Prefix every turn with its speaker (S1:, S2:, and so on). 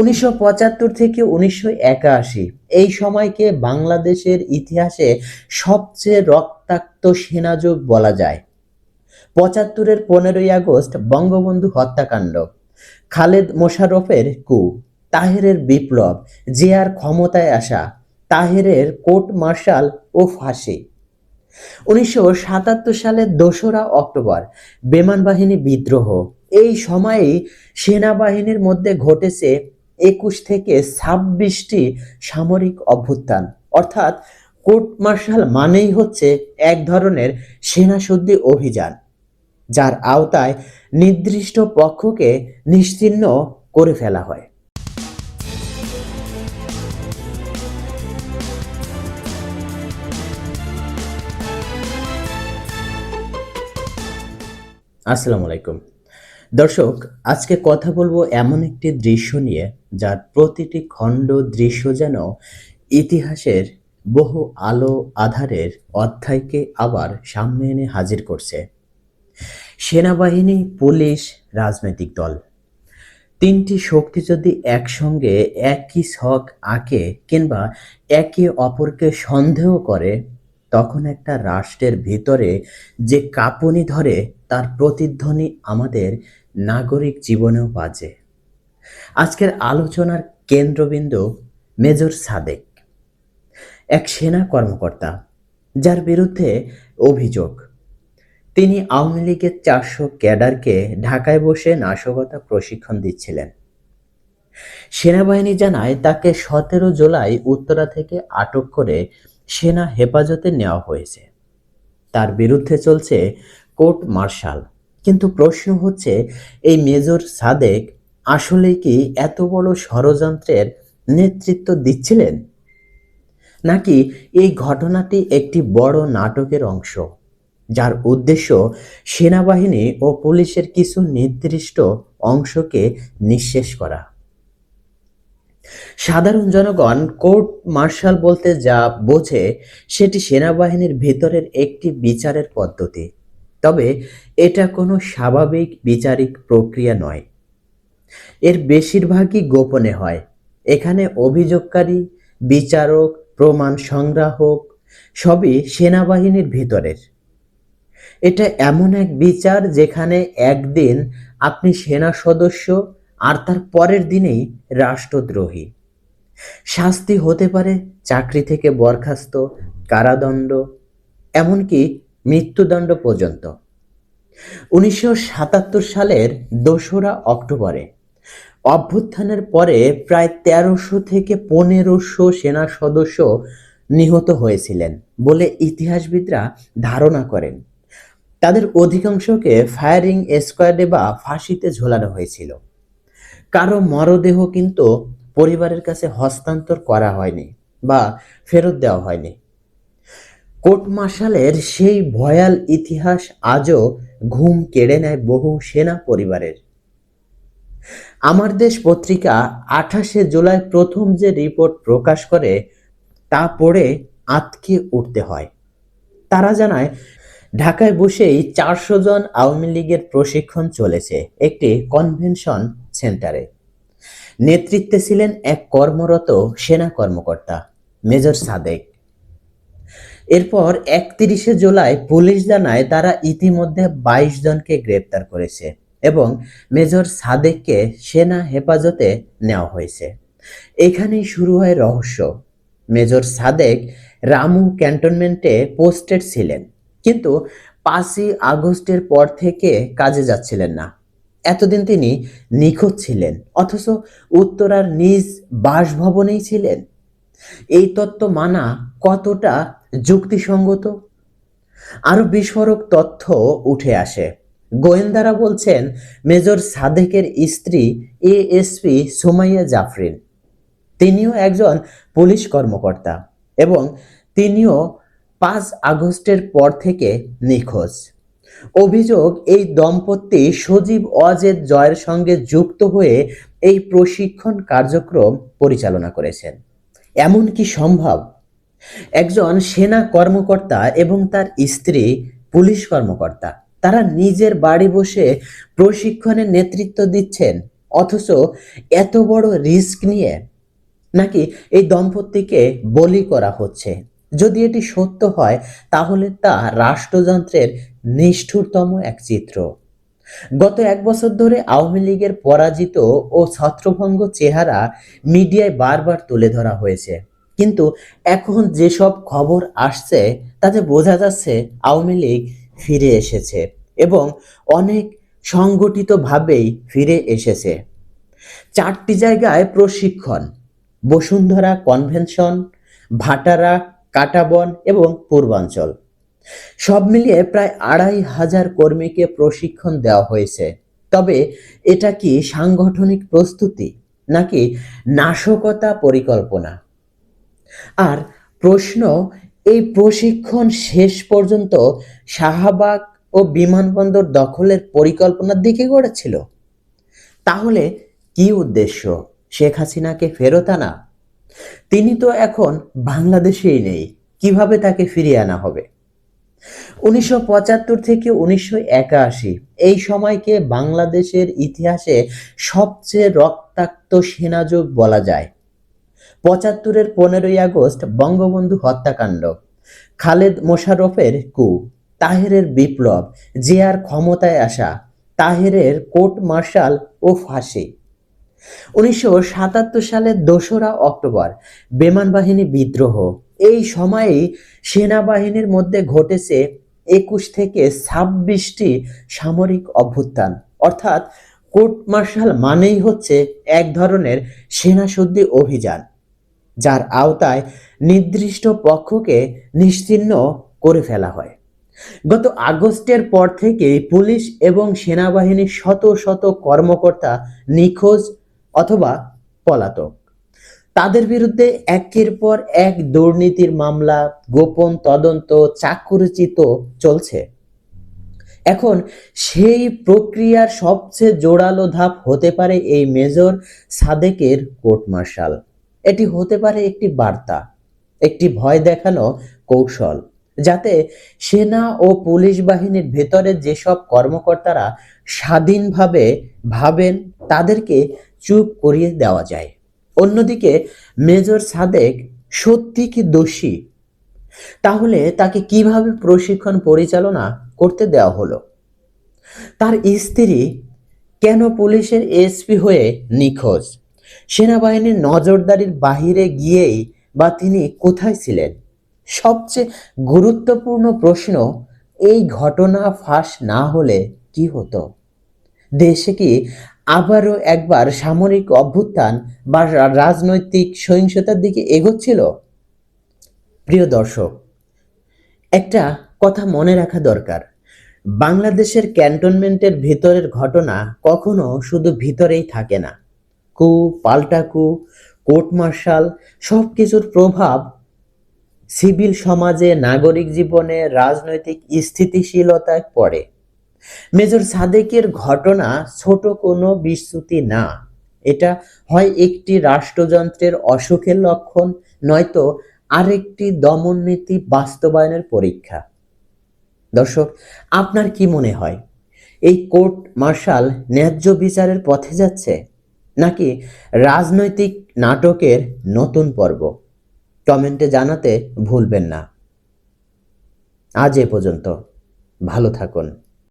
S1: উনিশশো পঁচাত্তর থেকে উনিশশো একাশি। এই সময়কে বাংলাদেশের ইতিহাসে সবচেয়ে রক্তাক্ত সেনাযুগ বলা যায়। পঁচাত্তরের পনেরোই আগস্ট বঙ্গবন্ধু হত্যাকাণ্ড, খালেদ মোশাররফের কু তাহেরের বিপ্লব, জিয়ার ক্ষমতায় আসা, তাহেরের কোর্ট মার্শাল ও ফাঁসি। উনিশশো সাতাত্তর সালের দোসরা অক্টোবর, বিমান বাহিনী বিদ্রোহ। এই সময়েই সেনাবাহিনীর মধ্যে ঘটেছে একুশ থেকে ছাব্বিশটি সামরিক অভ্যুত্থান। অর্থাৎ কোর্ট মার্শাল মানেই হচ্ছে এক ধরনের সেনাশুদ্ধি অভিযান, যার আওতায় নির্দিষ্ট পক্ষকে নিশ্চিহ্ন করে ফেলা হয়। আসসালামু আলাইকুম। দর্শক, আজকে কথা বলব এমন একটি দৃশ্য নিয়ে যার প্রতিটি খণ্ড দৃশ্য যেন ইতিহাসের বহু আলো আধারের অধ্যায়কে আবার সামনে এনে হাজির করছে। সেনাবাহিনী, পুলিশ, রাজনৈতিক দল। তিনটি শক্তি যদি একসঙ্গে একই ছক আঁকে কিংবা একে অপরকে সন্দেহ করে, তখন একটা রাষ্ট্রের ভিতরে যে কাঁপুনি ধরে তার প্রতিধ্বনি আমাদের নাগরিক জীবনেও বাজে। আজকের আলোচনার কেন্দ্রবিন্দু মেজর সাদেক, এক সেনা কর্মকর্তা, যার বিরুদ্ধে অভিযোগ। তিনি আওয়ামী লীগের চারশো ক্যাডারকে ঢাকায় বসে নাশকতা প্রশিক্ষণ দিচ্ছিলেন। সেনাবাহিনী জানায়, তাকে সতেরো জুলাই উত্তরা থেকে আটক করে সেনা হেফাজতে নেওয়া হয়েছে। তার বিরুদ্ধে চলছে কোর্ট মার্শাল। কিন্তু প্রশ্ন হচ্ছে, এই মেজর সাদেক আসলে কি এত বড় ষড়যন্ত্রের নেতৃত্ব দিচ্ছিলেন? নাকি এই ঘটনাটি একটি বড় নাটকের অংশ, যার উদ্দেশ্য সেনাবাহিনী ও পুলিশের কিছু নির্দিষ্ট অংশকে নিঃশেষ করা? সাধারণ জনগণ কোর্ট মার্শাল বলতে যা বোঝে, সেটি সেনাবাহিনীর ভেতরের একটি বিচারের পদ্ধতি। তবে এটা কোনো স্বাভাবিক বিচারিক প্রক্রিয়া নয়। এর বেশিরভাগই গোপনে হয়। এখানে অভিযোগকারী, বিচারক, প্রমাণ সংগ্রাহক সবই সেনাবাহিনীর ভিতরের। এটা এমন এক বিচার যেখানে একদিন আপনি সেনা সদস্য আর তার পরের দিনেই রাষ্ট্রদ্রোহী। শাস্তি হতে পারে চাকরি থেকে বরখাস্ত, কারাদণ্ড, এমনকি মৃত্যুদণ্ড পর্যন্ত। উনিশশো সাতাত্তর সালের দোসরা অক্টোবরে অভ্যুত্থানের পরে প্রায় তেরোশো থেকে পনেরোশো সেনা সদস্য নিহত হয়েছিলেন বলে ইতিহাসবিদরা ধারণা করেন। তাদের অধিকাংশকে ফায়ারিং স্কোয়াডে বা ফাঁসিতে ঝোলানো হয়েছিল। কারও মরদেহ কিন্তু পরিবারের কাছে হস্তান্তর করা হয়নি বা ফেরত দেওয়া হয়নি। কোর্ট মার্শালের সেই ভয়াল ইতিহাস আজও ঘুম কেড়ে নেয় বহু সেনা পরিবারের। আমার দেশ পত্রিকা আঠাশে জুলাই প্রথম যে রিপোর্ট প্রকাশ করে, তা পড়ে আতকে উঠতে হয়। তারা জানায়, ঢাকায় বসেই চারশো জন আওয়ামী লীগের প্রশিক্ষণ চলেছে একটি কনভেনশন সেন্টারে। নেতৃত্বে ছিলেন এক কর্মরত সেনা কর্মকর্তা, মেজর সাদেক। এরপর একত্রিশে জুলাই পুলিশ জানায় তারা ইতিমধ্যে বাইশ জনকে গ্রেপ্তার করেছে এবং মেজর সাদেককে সেনা হেফাজতে নেওয়া হয়েছে। এখানেই শুরু হয় রহস্য। মেজর সাদেক রামু ক্যান্টনমেন্টে পোস্টেড ছিলেন, কিন্তু পাঁচই আগস্টের পর থেকে কাজে যাচ্ছিলেন না। এতদিন তিনি নিখোঁজ ছিলেন, অথচ উত্তরার নিজ বাসভবনেই ছিলেন। এই তত্ত্ব মানা কতটা যুক্তিসঙ্গত? আরও বিস্ফোরক তথ্য উঠে আসে। গোয়েন্দারা বলছেন, মেজর সাদেকের স্ত্রী এএসপি সোমাইয়া জাফরিন। তিনিও একজন পুলিশ কর্মকর্তা এবং তিনিও পাঁচ আগস্টের পর থেকে নিখোঁজ। অভিযোগ, এই দম্পতি সজীব অজেদ জয়ের সঙ্গে যুক্ত হয়ে এই প্রশিক্ষণ কার্যক্রম পরিচালনা করেছেন। এমন কি সম্ভব? একজন সেনা কর্মকর্তা এবং তার স্ত্রী পুলিশ কর্মকর্তা। তারা নিজের বাড়ি বসে প্রশিক্ষণের নেতৃত্ব দিচ্ছেন, অথচ এত বড় রিস্ক নিয়ে নাকি এই দম্পতিকে বলি করা হচ্ছে। যদি এটি সত্য হয়, তাহলে তা রাষ্ট্রযন্ত্রের নিষ্ঠুরতম এক চিত্র। গত এক বছর ধরে আওয়ামী লীগের পরাজিত ও ছত্রভঙ্গ চেহারা মিডিয়ায় বারবার তুলে ধরা হয়েছে। কিন্তু এখন যেসব খবর আসছে, তাতে বোঝা যাচ্ছে আওয়ামী লীগ ফিরে এসেছে এবং অনেক সংগঠিতভাবেই ফিরে এসেছে। চারটি জায়গায় প্রশিক্ষণ, বসুন্ধরা কনভেনশন, ভাটারা, কাটাবন এবং পূর্বাঞ্চল। সব মিলিয়ে প্রায় আড়াই হাজার কর্মীকে প্রশিক্ষণ দেওয়া হয়েছে। তবে এটা কি সাংগঠনিক প্রস্তুতি নাকি নাশকতা পরিকল্পনা? আর প্রশ্ন, এই প্রশিক্ষণ শেষ পর্যন্ত শাহবাগ ও বিমানবন্দর দখলের পরিকল্পনার দিকে গড়েছিল। তাহলে কি উদ্দেশ্য? শেখ হাসিনাকে ফেরত আনা? তিনি তো এখন বাংলাদেশেই নেই, কীভাবে তাকে ফিরিয়ে আনা হবে? উনিশশো পঁচাত্তর থেকে উনিশশো একাশি, এই সময়কে বাংলাদেশের ইতিহাসে সবচেয়ে রক্তাক্ত সেনাযোগ বলা যায়। পঁচাত্তরের পনেরোই আগস্ট বঙ্গবন্ধু হত্যাকাণ্ড। খালেদ মোশারফের কু তাহেরের বিপ্লব, জিয়ার ক্ষমতায় আসা, তাহেরের কোর্ট মার্শাল ও ফাঁসি। উনিশশো সাতাত্তর সালের দোসরা অক্টোবর, বিমান বাহিনী বিদ্রোহ। এই সময়েই সেনাবাহিনীর মধ্যে ঘটেছে একুশ থেকে ছাব্বিশটি সামরিক অভ্যুত্থান। অর্থাৎ কোর্ট মার্শাল মানেই হচ্ছে এক ধরনের সেনাশুদ্ধি অভিযান। যার আওতায় নির্দিষ্ট পক্ষকে নিশ্চিহ্ন করে ফেলা হয়। গত আগস্টের পর থেকে পুলিশ এবং সেনাবাহিনীর শত শত কর্মকর্তা নিখোঁজ অথবা পলাতক। তাদের বিরুদ্ধে একের পর এক দুর্নীতির মামলা, গোপন তদন্ত, চাকরিচিত চলছে। এখন সেই প্রক্রিয়ার সবচেয়ে জোরালো ধাপ হতে পারে এই মেজর সাদেকের কোর্ট মার্শাল। এটি হতে পারে একটি বার্তা, একটি ভয় দেখানো কৌশল, যাতে সেনা ও পুলিশ বাহিনীর ভেতরে যেসব কর্মকর্তারা স্বাধীনভাবে ভাবেন তাদেরকে চুপ করিয়ে দেওয়া যায়। অন্যদিকে, মেজর সাদেক সত্যি কি দোষী? তাহলে তাকে কীভাবে প্রশিক্ষণ পরিচালনা করতে দেওয়া হলো? তার স্ত্রী কেন পুলিশের এসপি হয়ে নিখোঁজ? সেনাবাহিনীর নজরদারির বাহিরে গিয়েই বা তিনি কোথায় ছিলেন? সবচেয়ে গুরুত্বপূর্ণ প্রশ্ন, এই ঘটনা ফাঁস না হলে কি হতো? দেশে কি আবারও একবার সামরিক অভ্যুত্থান বা রাজনৈতিক সহিংসতার দিকে এগোচ্ছিল? প্রিয় দর্শক, একটা কথা মনে রাখা দরকার। বাংলাদেশের ক্যান্টনমেন্টের ভিতরের ঘটনা কখনো শুধু ভিতরেই থাকে না। কু পাল্টা কু কোর্ট মার্শাল সব কিছুর প্রভাব সিভিল সমাজে, নাগরিক জীবনে, রাজনৈতিক স্থিতিশীলতায় পড়ে। মেজর সাদেকের ঘটনা ছোট কোনো বিস্তুতি না। এটা হয় একটি রাষ্ট্রযন্ত্রের অসুখের লক্ষণ, নয়তো আরেকটি দমননীতি বাস্তবায়নের পরীক্ষা। দর্শক, আপনার কি মনে হয়? এই কোর্ট মার্শাল ন্যায্য বিচারের পথে যাচ্ছে? নাকি রাজনৈতিক নাটকের নতুন পর্ব? কমেন্টে জানাতে ভুলবেন না। আজ এ পর্যন্ত। ভালো থাকুন।